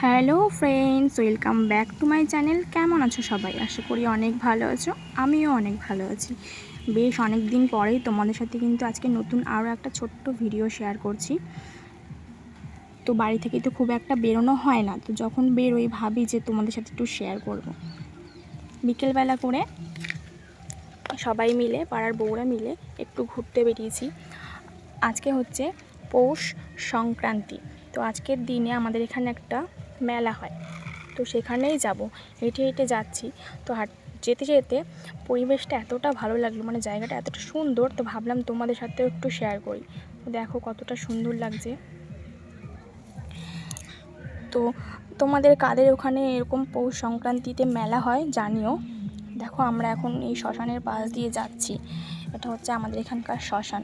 Hello friends, welcome back to my channel. কেমন আছো সবাই? আশা করি অনেক ভালো আছো, আমিও অনেক ভালো আছি। বেশ অনেক দিন পরেই তোমাদের সাথে কিন্তু আজকে নতুন আরও একটা ছোট্ট ভিডিও শেয়ার করছি। তো বাড়ি থেকে তো খুব একটা বেরোনো হয় না, তো যখন বেরোই ভাবি যে তোমাদের সাথে একটু শেয়ার করব। বিকেলবেলা করে সবাই মিলে, পাড়ার বউরা মিলে একটু ঘুরতে বেরিয়েছি। আজকে হচ্ছে পৌষ সংক্রান্তি, তো আজকের দিনে আমাদের এখানে একটা মেলা হয়। তো সেখানেই যাব। হেঁটে হেঁটে যাচ্ছি। তো হাট, যেতে যেতে পরিবেশটা এতটা ভালো লাগল মানে জায়গাটা এতটা সুন্দর, তো ভাবলাম তোমাদের সাথেও একটু শেয়ার করি। দেখো কতটা সুন্দর লাগছে। তো তোমাদের কাদের ওখানে এরকম পৌষ সংক্রান্তিতে মেলা হয় জানিও। দেখো আমরা এখন এই শ্মশানের পাশ দিয়ে যাচ্ছি। এটা হচ্ছে আমাদের এখানকার শ্মশান।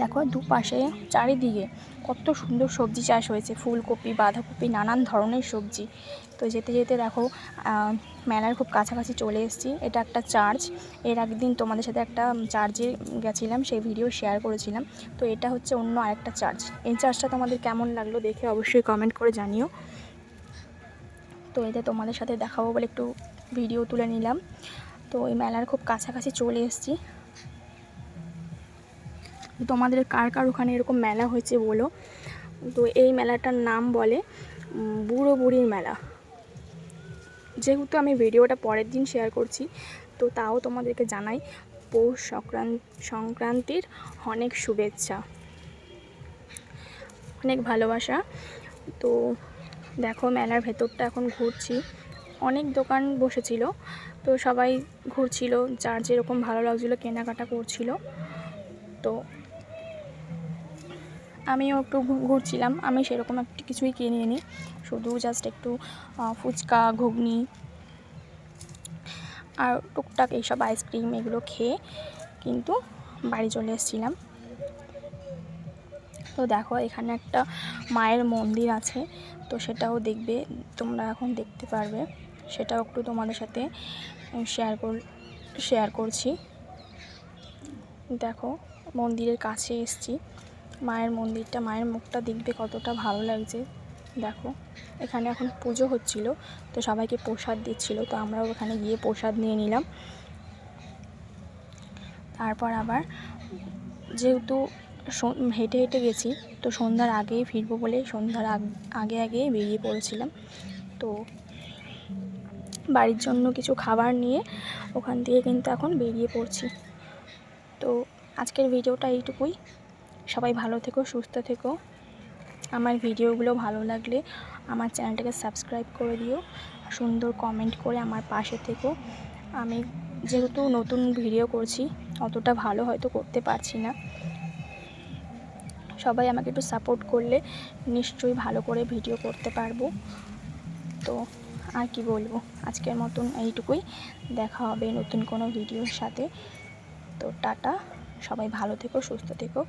দেখো দুপাশে চারিদিকে কত সুন্দর সবজি চাষ হয়েছে, ফুলকপি, বাঁধাকপি, নানান ধরনের সবজি। তো যেতে যেতে দেখো মেলার খুব কাছাকাছি চলে এসেছি। এটা একটা চার্চ। এর একদিন তোমাদের সাথে একটা চার্চে গেছিলাম, সেই ভিডিও শেয়ার করেছিলাম। তো এটা হচ্ছে অন্য আরেকটা চার্চ। এই চার্চটা তোমাদের কেমন লাগল দেখে অবশ্যই কমেন্ট করে জানিও। তো এতে তোমাদের সাথে দেখাবো বলে একটু ভিডিও তুলে নিলাম। তো এই মেলার খুব কাছাকাছি চলে এসেছি। তোমাদের কার কার ওখানে এরকম মেলা হয়েছে বলো? তো এই মেলাটার নাম বলে বুড়ো বুড়ির মেলা। যেহেতু আমি ভিডিওটা পরের দিন শেয়ার করছি, তো তাও তোমাদেরকে জানাই, পৌষ সংক্রান্ত সংক্রান্তির অনেক শুভেচ্ছা। অনেক ভালোবাসা। তো দেখো মেলার ভেতরটা এখন ঘুরছি। অনেক দোকান বসেছিল, তো সবাই ঘুরছিল, যার যেরকম ভালো লাগছিল কেনাকাটা করছিল। তো আমিও একটু ঘুরছিলাম, আমি সেরকম একটু কিছুই কিনে নিই শুধু জাস্ট একটু ফুচকা, ঘুগনি আর টুকটাক এইসব আইসক্রিম এগুলো খেয়ে কিন্তু বাড়ি চলে এসেছিলাম। তো দেখো, এখানে একটা মায়ের মন্দির আছে, তো সেটাও দেখবে, তোমরা এখন দেখতে পারবে, সেটাও একটু তোমাদের সাথে শেয়ার কর শেয়ার করছি। দেখো, মন্দিরের কাছে এসছি। মায়ের মন্দিরটা, মায়ের মুখটা দেখবে কতটা ভালো লাগছে। দেখো, এখানে এখন পুজো হচ্ছিল, তো সবাইকে প্রসাদ দিচ্ছিল, তো আমরাও ওখানে গিয়ে প্রসাদ নিয়ে নিলাম। তারপর আবার যেহেতু হেঁটে হেঁটে গেছি, তো সন্ধ্যার আগেই ফিরবো বলে সন্ধ্যার আগে আগে বেরিয়ে পড়েছিলাম। তো বাড়ির জন্য কিছু খাবার নিয়ে ওখান থেকে কিন্তু এখন বেরিয়ে পড়ছি। তো আজকের ভিডিওটা এইটুকুই। সবাই ভালো থেকো, সুস্থ থেকো। আমার ভিডিওগুলো ভালো লাগলে আমার চ্যানেলটাকে সাবস্ক্রাইব করে দিও, সুন্দর কমেন্ট করে আমার পাশে থেকো। আমি যেহেতু নতুন ভিডিও করছি, অতটা ভালো হয়তো করতে পারছি না। সবাই আমাকে একটু সাপোর্ট করলে নিশ্চয়ই ভালো করে ভিডিও করতে পারব। তো আর কি বলব, আজকের মতন এইটুকুই। দেখা হবে নতুন কোনো ভিডিওর সাথে। তো টাটা, সবাই ভালো থেকো, সুস্থ থেকো।